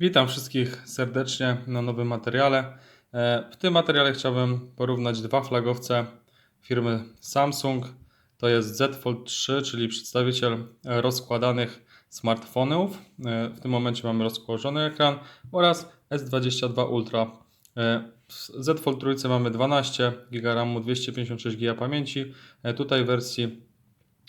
Witam wszystkich serdecznie na nowym materiale. E, W tym materiale chciałbym porównać dwa flagowce firmy Samsung. To jest Z Fold 3, czyli przedstawiciel rozkładanych smartfonów. E, W tym momencie mamy rozłożony ekran oraz S22 Ultra. E, W Z Fold 3 mamy 12 GB RAMu, 256 GB pamięci. Tutaj w wersji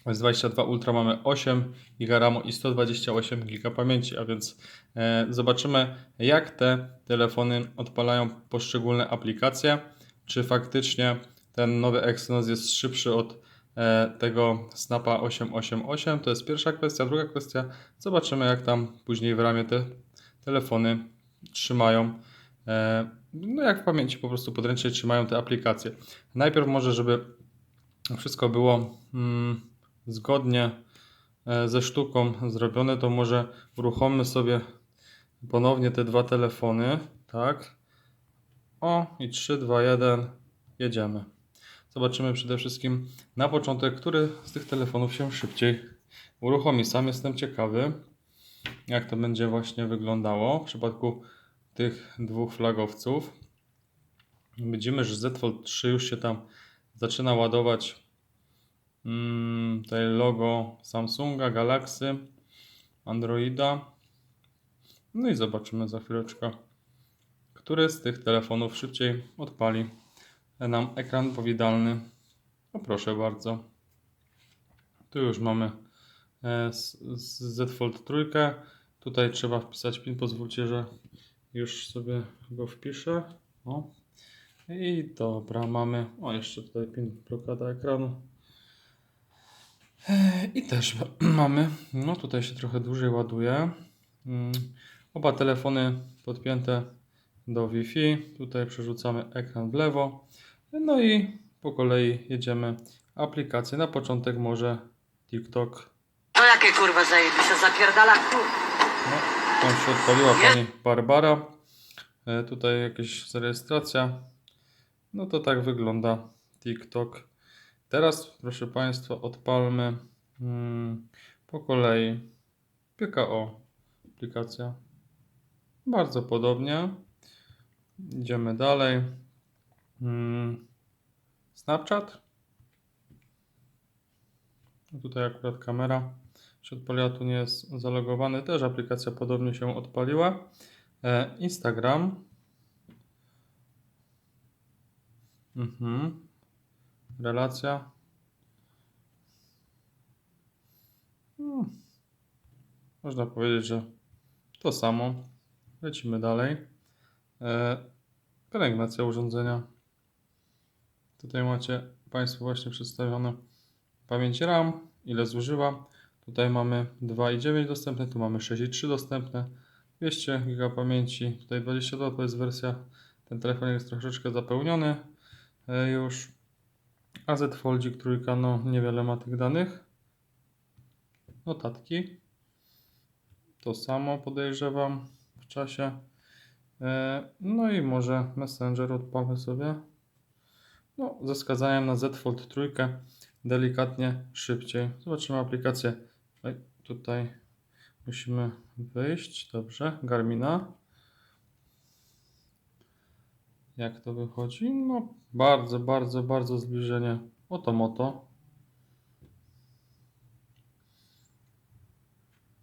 S22 Ultra mamy 8 GB RAMu i 128 GB pamięci, a więc e, zobaczymy jak te telefony odpalają poszczególne aplikacje. Czy faktycznie ten nowy Exynos jest szybszy od e, tego Snapa 888? To jest pierwsza kwestia. Druga kwestia, zobaczymy jak tam później w ramie te telefony trzymają. E, no jak w pamięci po prostu podręcznie trzymają te aplikacje. Najpierw może, żeby wszystko było mm, zgodnie e, ze sztuką zrobione, to może uruchommy sobie ponownie te dwa telefony, tak? O, i 3, 2, 1, jedziemy. Zobaczymy przede wszystkim na początek, który z tych telefonów się szybciej uruchomi. Sam jestem ciekawy, jak to będzie właśnie wyglądało w przypadku tych dwóch flagowców. Widzimy, że Z Fold 3 już się tam zaczyna ładować Mm, tutaj logo Samsunga, Galaxy, Androida. No i zobaczymy za chwileczkę, który z tych telefonów szybciej odpali nam ekran powidalny. No proszę bardzo. Tu już mamy e, z- Fold 3. Tutaj trzeba wpisać PIN. Pozwólcie, że już sobie go wpiszę. O. I dobra, mamy. O, jeszcze tutaj PIN blokada ekranu. I też mamy, no tutaj się trochę dłużej ładuje. Mm, Oba telefony podpięte do Wi-Fi. Tutaj przerzucamy ekran w lewo. No i po kolei jedziemy aplikacje. Na początek może TikTok. To jakie kurwa zajebiste zapierdala kur... No, tam się odpaliła pani Barbara. E, tutaj jakaś zarejestracja. No to tak wygląda TikTok. Teraz, proszę Państwa, odpalmy mm, po kolei PKO aplikacja. Bardzo podobnie. Idziemy dalej. Mm, Snapchat. Tutaj akurat kamera odpaliła, tu nie jest zalogowany. Też aplikacja podobnie się odpaliła. E, Instagram. Mhm. Relacja. Hmm. Można powiedzieć, że to samo. Lecimy dalej. E, pielęgnacja urządzenia. Tutaj macie Państwo właśnie przedstawione pamięć RAM, ile zużywa. Tutaj mamy 2,9 dostępne, tu mamy 6,3 dostępne, 200 GB pamięci, tutaj 22 to jest wersja, ten telefon jest troszeczkę zapełniony e, już. AZ Foldzik trójka, no niewiele ma tych danych. Notatki, to samo podejrzewam w czasie. E, No i może Messenger odpalmy sobie. No, ze na Z Fold trójkę delikatnie szybciej. Zobaczymy aplikację. Tutaj musimy wyjść. Dobrze, Garmina. Jak to wychodzi? No, bardzo, bardzo, bardzo zbliżenie. Oto moto.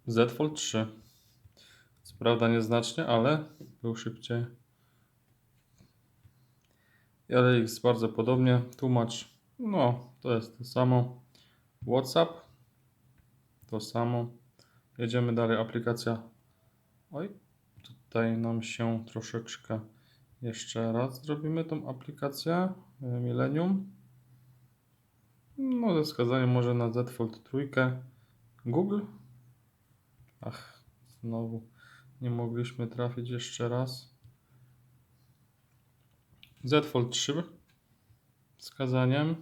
Z Fold 3. Co prawda nieznacznie, ale był szybciej. Jest bardzo podobnie. Tłumacz, no to jest to samo. WhatsApp, to samo. Jedziemy dalej. Aplikacja. Oj, tutaj nam się troszeczkę jeszcze raz zrobimy tą aplikację e, Millennium. No, ze wskazaniem może na Fold trójkę. Google. Ach, znowu nie mogliśmy trafić jeszcze raz. Z Fold 3 wskazaniem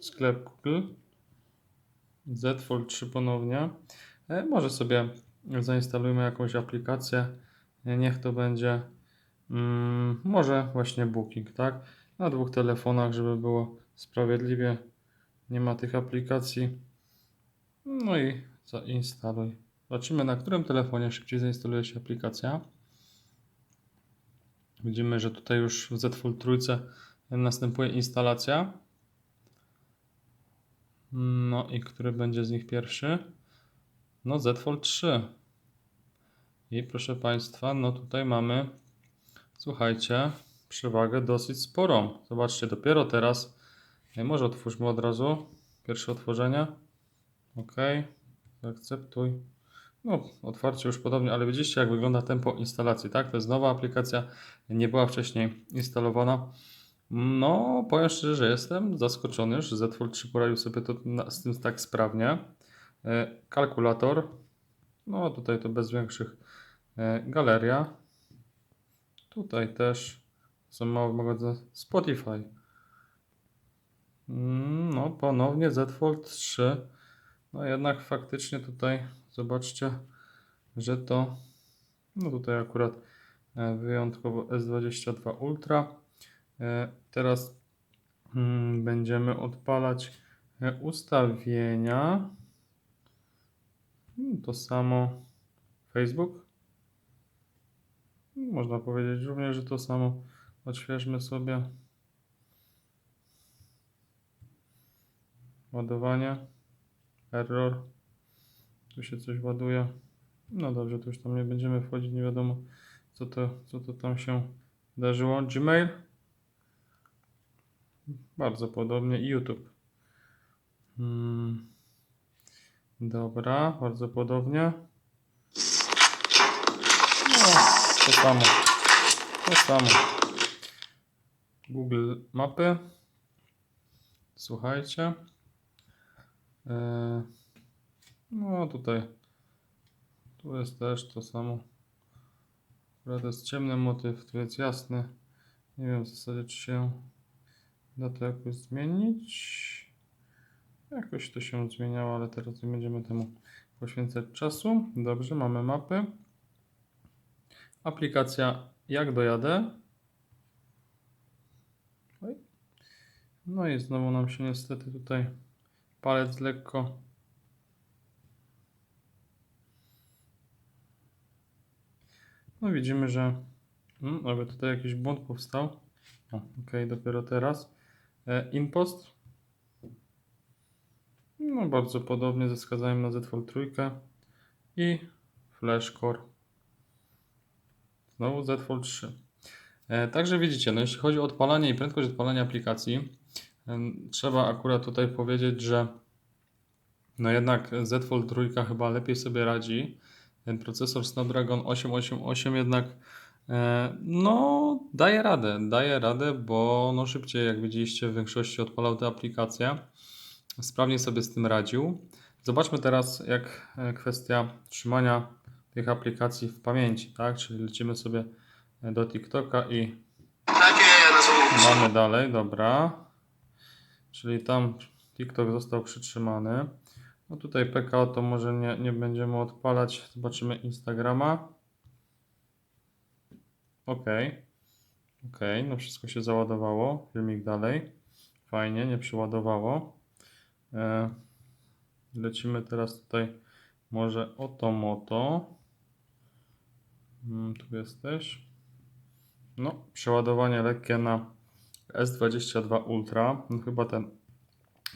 sklep Google Z Fold 3 ponownie e, może sobie zainstalujmy jakąś aplikację E, niech to będzie mm, może właśnie Booking tak na dwóch telefonach żeby było sprawiedliwie nie ma tych aplikacji no i zainstaluj zobaczymy na którym telefonie szybciej zainstaluje się aplikacja Widzimy, że tutaj już w Z Fold trójce następuje instalacja. No i który będzie z nich pierwszy? No Z Fold 3. I proszę Państwa, no tutaj mamy, słuchajcie, przewagę dosyć sporą. Zobaczcie, dopiero teraz, może otwórzmy od razu pierwsze otworzenie. OK, zaakceptuj. No, otwarcie już podobnie, ale widzicie, jak wygląda tempo instalacji, tak? To jest nowa aplikacja, nie była wcześniej instalowana. No, powiem szczerze, że jestem zaskoczony, że Z Fold 3 poradził sobie to z tym tak sprawnie. E, kalkulator, no tutaj to bez większych. E, galeria, tutaj też są mało mogące. Spotify. Mm, No, ponownie Z Fold 3. No jednak faktycznie tutaj zobaczcie, że to no tutaj akurat e, wyjątkowo S22 Ultra. E, Teraz mm, będziemy odpalać e, ustawienia. Mm, To samo Facebook. Można powiedzieć również, że to samo. Odświeżmy sobie. Ładowanie. Error. Tu się coś ładuje. No dobrze, to już tam nie będziemy wchodzić, nie wiadomo co to, co to tam się wydarzyło. Gmail. Bardzo podobnie. YouTube. Hmm. Dobra, bardzo podobnie. No, to samo. To samo. Google Mapy. Słuchajcie. E, No tutaj. Tu jest też to samo. Akurat jest ciemny motyw, jest jasny. Nie wiem w zasadzie czy się da to jakoś zmienić. Jakoś to się zmieniało, ale teraz nie będziemy temu poświęcać czasu. Dobrze, mamy mapy. Aplikacja Jak dojadę. Oj. No i znowu nam się niestety tutaj palec lekko No widzimy, że hmm, tutaj jakiś błąd powstał. Ok, dopiero teraz. E, impost. No bardzo podobnie ze wskazaniem na Z Fold trójkę i Flashcore. Znowu Z Fold 3. E, także widzicie, no jeśli chodzi o odpalanie i prędkość odpalania aplikacji, em, trzeba akurat tutaj powiedzieć, że no jednak Z Fold trójka chyba lepiej sobie radzi. Ten procesor Snapdragon 888 jednak e, no daje radę, daje radę, bo no szybciej jak widzieliście w większości odpalał te aplikacje. Sprawnie sobie z tym radził. Zobaczmy teraz jak e, kwestia trzymania tych aplikacji w pamięci, tak? Czyli lecimy sobie do TikToka i. Mamy dalej, dobra. Czyli tam TikTok został przytrzymany. No tutaj PK to może nie, nie będziemy odpalać. Zobaczymy Instagrama. Ok. Ok, no wszystko się załadowało. Filmik dalej. Fajnie, nie przyładowało. E, lecimy teraz tutaj może o to moto. Mm, tu jesteś. No, przeładowanie lekkie na S22 Ultra. No, chyba ten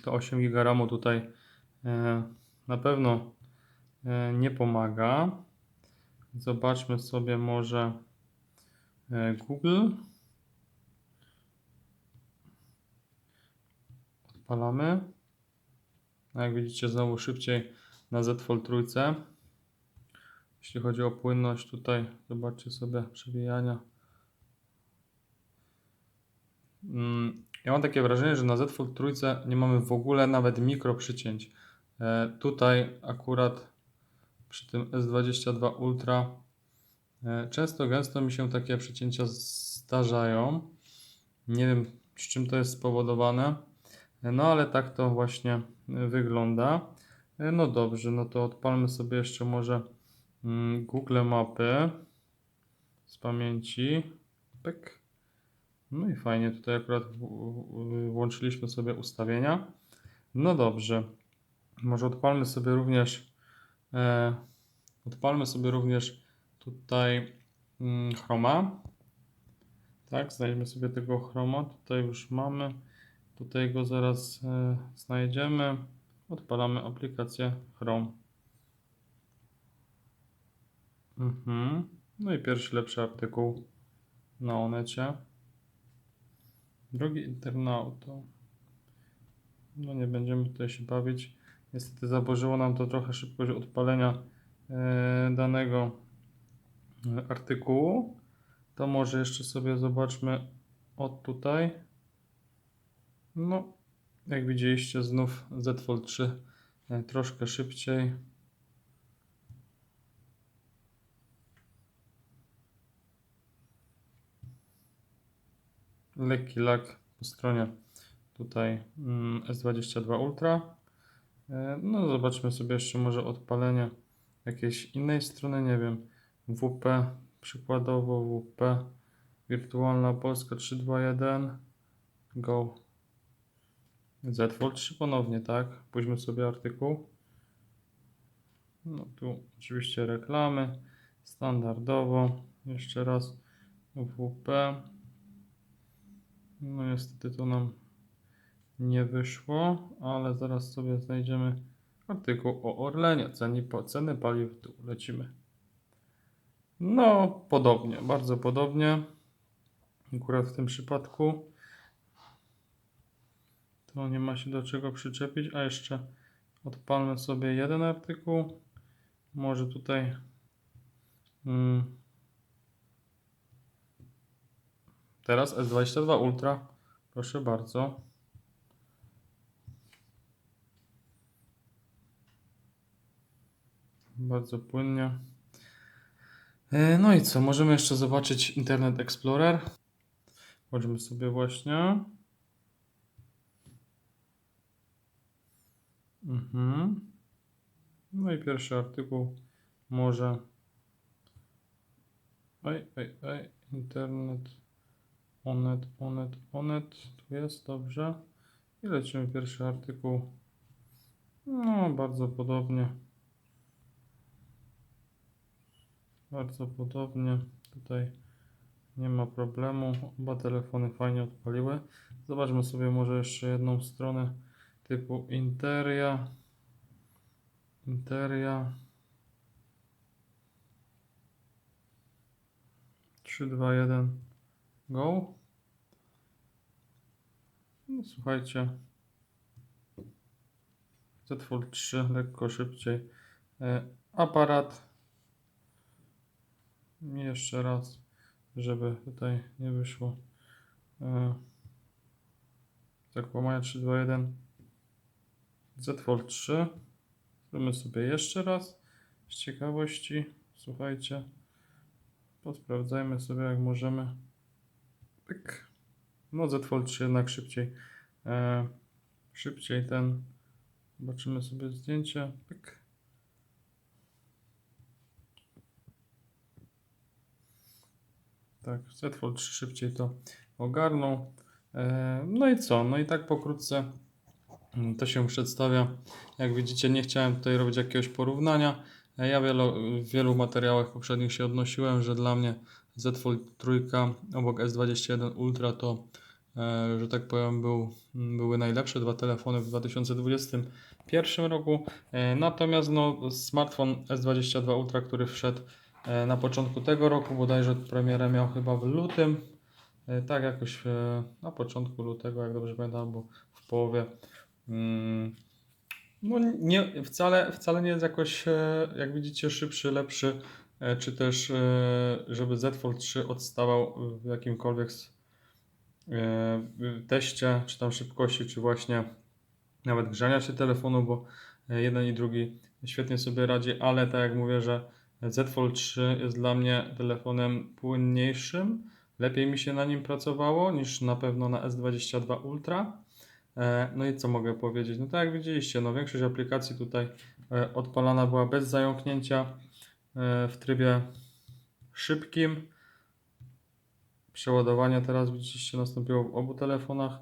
to 8 GB tutaj e, na pewno e, nie pomaga. Zobaczmy sobie może e, Google. Odpalamy. No, jak widzicie, znowu szybciej na Z Fold trójce. Jeśli chodzi o płynność, tutaj zobaczcie sobie przewijania. Mm, Ja mam takie wrażenie, że na Z Fold trójce nie mamy w ogóle nawet mikro przycięć. E, Tutaj akurat przy tym S22 Ultra e, często gęsto mi się takie przycięcia zdarzają. Nie wiem z czym to jest spowodowane. E, No ale tak to właśnie wygląda. No dobrze, no to odpalmy sobie jeszcze może Google Mapy z pamięci. Pyk. No i fajnie, tutaj akurat włączyliśmy sobie ustawienia. No dobrze. Może odpalmy sobie również e, odpalmy sobie również tutaj mm, Chroma. Tak, znajdźmy sobie tego chroma. Tutaj już mamy. Tutaj go zaraz e, znajdziemy. Odpalamy aplikację Chrome. Mhm. No i pierwszy lepszy artykuł na Onecie. Drogi internauto. No nie będziemy tutaj się bawić. Niestety zaburzyło nam to trochę szybkość odpalenia e, danego e, artykułu. To może jeszcze sobie zobaczmy od tutaj. No, jak widzieliście, znów Z Fold 3 e, troszkę szybciej. Lekki lag po stronie tutaj mm, S22 Ultra. E, No, zobaczmy sobie jeszcze może odpalenie jakiejś innej strony, nie wiem, WP, przykładowo WP, Wirtualna Polska 321, Go. Z Fold 3 ponownie, tak? Pójdźmy sobie artykuł. No tu oczywiście reklamy, standardowo, jeszcze raz WP. No niestety to nam nie wyszło, ale zaraz sobie znajdziemy artykuł o Orlenie. Ceny, ceny paliw dół. Lecimy. No, podobnie, bardzo podobnie. Akurat w tym przypadku to nie ma się do czego przyczepić, a jeszcze odpalmy sobie jeden artykuł. Może tutaj mm, teraz S22 Ultra. Proszę bardzo. Bardzo płynnie. E, No i co? Możemy jeszcze zobaczyć Internet Explorer. Wchodzimy sobie właśnie. Mhm. No i pierwszy artykuł może. Oj, oj, oj. Internet. Onet, onet, onet. Tu jest, dobrze. I lecimy pierwszy artykuł. No, bardzo podobnie. Bardzo podobnie. Tutaj nie ma problemu. Oba telefony fajnie odpaliły. Zobaczmy sobie może jeszcze jedną stronę typu Interia. Interia. 3, 2, 1, go. No, słuchajcie. Z Fold 3 lekko szybciej. E, aparat. Jeszcze raz, żeby tutaj nie wyszło. E, zakłamania 3, 2, 1. Z Fold 3. Zrobimy sobie jeszcze raz. Z ciekawości, słuchajcie. Posprawdzajmy sobie jak możemy. Pyk. No Z Fold 3 jednak szybciej. E, szybciej ten. Zobaczymy sobie zdjęcie. Pyk. Tak, Z Fold 3 szybciej to ogarnął. E, no i co? No i tak pokrótce to się przedstawia. Jak widzicie, nie chciałem tutaj robić jakiegoś porównania. E, Ja w wielu materiałach poprzednich się odnosiłem, że dla mnie Z Fold 3 obok S21 Ultra to, e, że tak powiem, był, były najlepsze dwa telefony w 2021 roku. E, Natomiast no, smartfon S22 Ultra, który wszedł e, na początku tego roku, bodajże premierę miał chyba w lutym, tak jakoś na początku lutego, jak dobrze pamiętam, albo w połowie. Mm, No nie, wcale, wcale nie jest jakoś, jak widzicie, szybszy, lepszy, czy też, e, żeby Z Fold 3 odstawał w jakimkolwiek e, teście, czy tam szybkości, czy właśnie nawet grzania się telefonu, bo e, jeden i drugi świetnie sobie radzi, ale tak jak mówię, że Z Fold 3 jest dla mnie telefonem płynniejszym, lepiej mi się na nim pracowało niż na pewno na S22 Ultra. E, No i co mogę powiedzieć? No tak jak widzieliście, no większość aplikacji tutaj e, odpalana była bez zająknięcia e, w trybie szybkim. Przeładowanie teraz widzieliście nastąpiło w obu telefonach.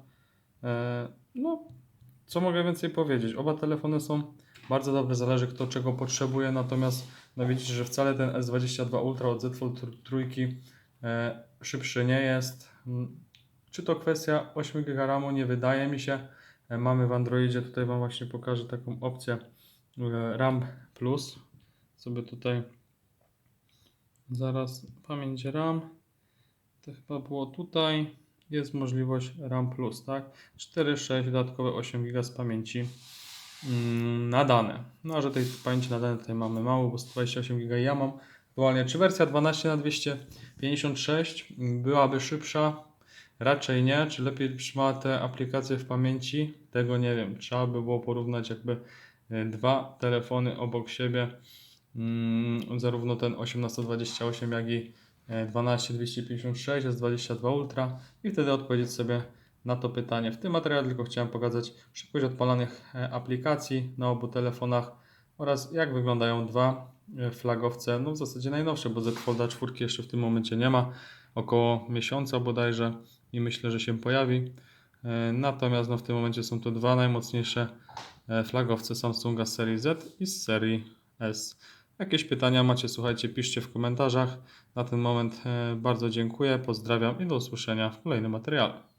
E, No, co mogę więcej powiedzieć? Oba telefony są bardzo dobre, zależy kto czego potrzebuje, natomiast no widzicie, że wcale ten S22 Ultra od Z Fold tr- trójki e, szybszy nie jest. Mm, Czy to kwestia 8 GB RAMu? Nie wydaje mi się. E, Mamy w Androidzie, tutaj Wam właśnie pokażę taką opcję e, RAM Plus. Sobie tutaj zaraz pamięć RAM. To chyba było tutaj. Jest możliwość RAM Plus, tak? 4, 6, dodatkowe 8 GB z pamięci mm, na dane. No, a że tej pamięci na dane tutaj mamy mało, bo 128 GB ja mam aktualnie. Czy wersja 12 na 256 byłaby szybsza? Raczej nie. Czy lepiej trzymała te aplikacje w pamięci? Tego nie wiem. Trzeba by było porównać jakby e, dwa telefony obok siebie. Mm, zarówno ten 1828 jak i e, 12256 S22 Ultra i wtedy odpowiedzieć sobie na to pytanie. W tym materiale tylko chciałem pokazać szybkość odpalanych e, aplikacji na obu telefonach oraz jak wyglądają dwa e, flagowce, no w zasadzie najnowsze, bo Z 4 jeszcze w tym momencie nie ma, około miesiąca bodajże i myślę, że się pojawi. Natomiast no, w tym momencie są to dwa najmocniejsze flagowce Samsunga z serii Z i z serii S. Jakieś pytania macie, słuchajcie, piszcie w komentarzach. Na ten moment e, bardzo dziękuję, pozdrawiam i do usłyszenia w kolejnym materiale.